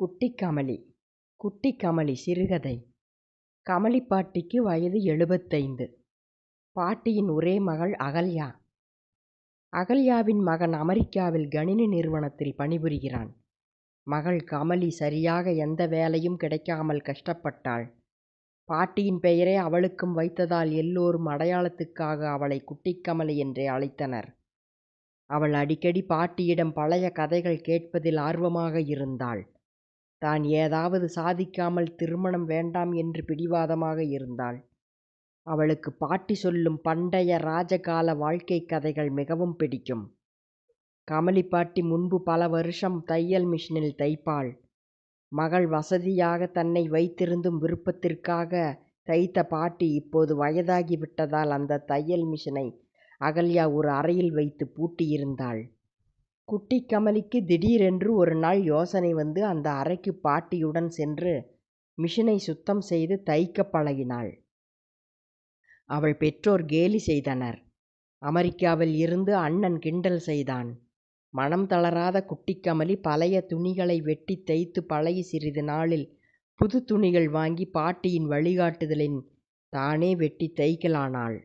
குட்டி கமலி குட்டி கமலி சிறுகதை. கமலி பாட்டிக்கு வயது எழுபத்தைந்து. பாட்டியின் ஒரே மகள் அகல்யா. அகல்யாவின் மகன் அமெரிக்காவில் கணினி நிறுவனத்தில் பணிபுரிகிறான். மகள் கமலி சரியாக எந்த வேலையும் கிடைக்காமல் கஷ்டப்பட்டாள். பாட்டியின் பெயரை அவளுக்கும் வைத்ததால் எல்லோரும் அடையாளத்துக்காக அவளை குட்டிக்கமலி என்றே அழைத்தனர். அவள் அடிக்கடி பாட்டியிடம் பழைய கதைகள் கேட்பதில் ஆர்வமாக இருந்தாள். தான் ஏதாவது சாதிக்காமல் திருமணம் வேண்டாம் என்று பிடிவாதமாக இருந்தாள். அவளுக்கு பாட்டி சொல்லும் பண்டைய ராஜகால வாழ்க்கை கதைகள் மிகவும் பிடிக்கும். கமலி பாட்டி முன்பு பல வருஷம் தையல் மிஷினில் தைப்பாள். மகள் வசதியாக தன்னை வைத்திருந்தும் விருப்பத்திற்காக தைத்த பாட்டி இப்போது வயதாகி விட்டதால் அந்த தையல் மிஷினை அகல்யா ஒரு அறையில் வைத்து பூட்டியிருந்தாள். குட்டி கமலிக்கு திடீரென்று ஒரு நாள் யோசனை வந்து அந்த அறைக்கு பாட்டியுடன் சென்று மிஷினை சுத்தம் செய்து தைக்க பழகினாள். அவள் பெற்றோர் கேலி செய்தனர். அமெரிக்காவில் இருந்து அண்ணன் கிண்டல் செய்தான். மனம் தளராத குட்டிக்கமலி பழைய துணிகளை வெட்டி தைத்து பழகி சிறிது நாளில் புது துணிகள் வாங்கி பாட்டியின் வழிகாட்டுதலின் தானே வெட்டி தைக்கலானாள்.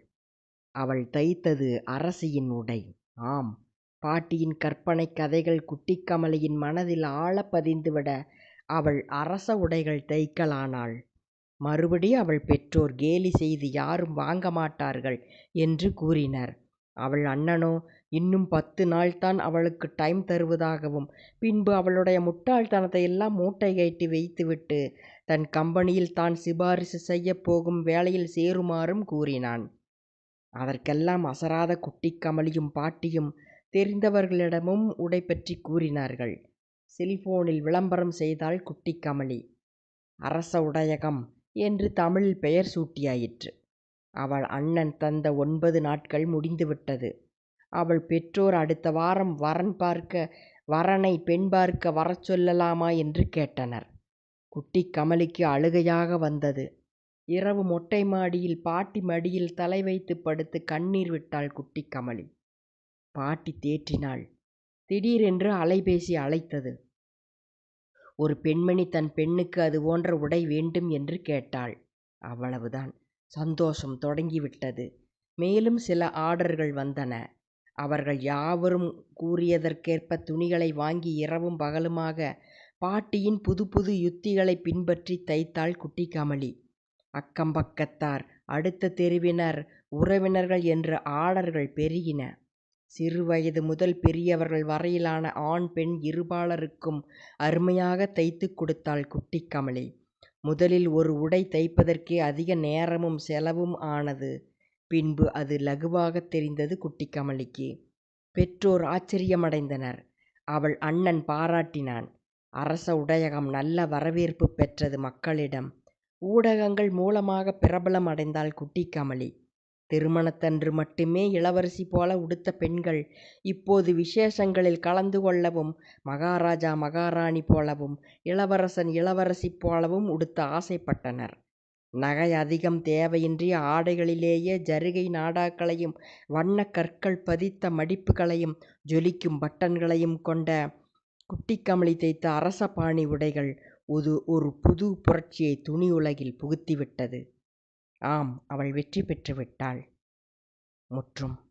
அவள் தைத்தது அரசியின் உடை. ஆம். பாட்டியின் கற்பனை கதைகள் குட்டிக்கமலியின் மனதில் ஆழ பதிந்துவிட அவள் அரச உடைகள் தைக்கலானாள் மறுபடி அவள் பெற்றோர் கேலி செய்து யாரும் வாங்க மாட்டார்கள் என்று கூறினர். அவள் அண்ணனோ இன்னும் பத்து நாள்தான் அவளுக்கு டைம் தருவதாகவும் பின்பு அவளுடைய முட்டாள்தனத்தை எல்லாம் மூட்டை கட்டி வைத்துவிட்டு தன் கம்பெனியில் தான் சிபாரிசு செய்யப் போகும் வேலையில் சேருமாறும் கூறினான். அதற்கெல்லாம் அசராத குட்டி கமலியும் பாட்டியும் தெரிந்தவர்களிடமும் உடை பற்றி கூறினார்கள். செல்போனில் விளம்பரம் செய்தாள் குட்டி கமலி. அரச உடையகம் என்று தமிழில் பெயர் சூட்டியாயிற்று. அவள் அண்ணன் தந்த ஒன்பது நாட்கள் முடிந்துவிட்டது. அவள் பெற்றோர் அடுத்த வாரம் வரன் பார்க்க வரனை பெண் பார்க்க வரச் சொல்லலாமா என்று கேட்டனர். குட்டி கமலிக்கு அழுகையாக வந்தது. இரவு மொட்டை மாடியில் பாட்டி மடியில் தலை வைத்து படுத்து கண்ணீர் விட்டாள் குட்டி கமலி. பாட்டி தேற்றினாள். திடீரென்று அலைபேசி அழைத்தது. ஒரு பெண்மணி தன் பெண்ணுக்கு அது போன்ற உடை வேண்டும் என்று கேட்டாள். அவ்வளவுதான். சந்தோஷம் தொடங்கிவிட்டது. மேலும் சில ஆர்டர்கள் வந்தன. அவர்கள் யாவரும் கூறியதற்கேற்ப துணிகளை வாங்கி இரவும் பகலுமாக பாட்டியின் புது புது யுத்திகளை பின்பற்றி தைத்தாள் குட்டி கமலி. அக்கம் பக்கத்தார் அடுத்த தெருவினர் உறவினர்கள் என்ற ஆர்டர்கள் பெருகின. சிறுவயது முதல் பெரியவர்கள் வரையிலான ஆண் பெண் இருபாலருக்கும் அருமையாக தைத்து கொடுத்தாள் குட்டி கமலி. முதலில் ஒரு உடை தைப்பதற்கே அதிக நேரமும் செலவும் ஆனது. பின்பு அது லகுவாக தெரிந்தது குட்டி கமலிக்கு. பெற்றோர் ஆச்சரியமடைந்தனர். அவள் அண்ணன் பாராட்டினான். அரச உடையகம் நல்ல வரவேற்பு பெற்றது மக்களிடம். ஊடகங்கள் மூலமாக பிரபலம் அடைந்தாள் குட்டி கமலி. திருமணத்தன்று மட்டுமே இளவரசி போல உடுத்த பெண்கள். இப்போது விசேஷங்களில் கலந்து கொள்ளவும் மகாராஜா மகாராணி போலவும் இளவரசன் இளவரசி போலவும் உடுத்த ஆசைப்பட்டனர். நகை அதிகம் தேவையின்றி ஆடைகளிலேயே ஜருகை நாடாக்களையும் வண்ண கற்கள் பதித்த மடிப்புகளையும் ஜொலிக்கும் பட்டன்களையும் கொண்ட குட்டிக்கமலி தைத்த அரச பாணி உடைகள் ஒரு ஒரு புது புரட்சியை துணி உலகில் புகுத்திவிட்டது. ஆம் அவள் வெற்றி பெற்று விட்டாள். முற்றும்.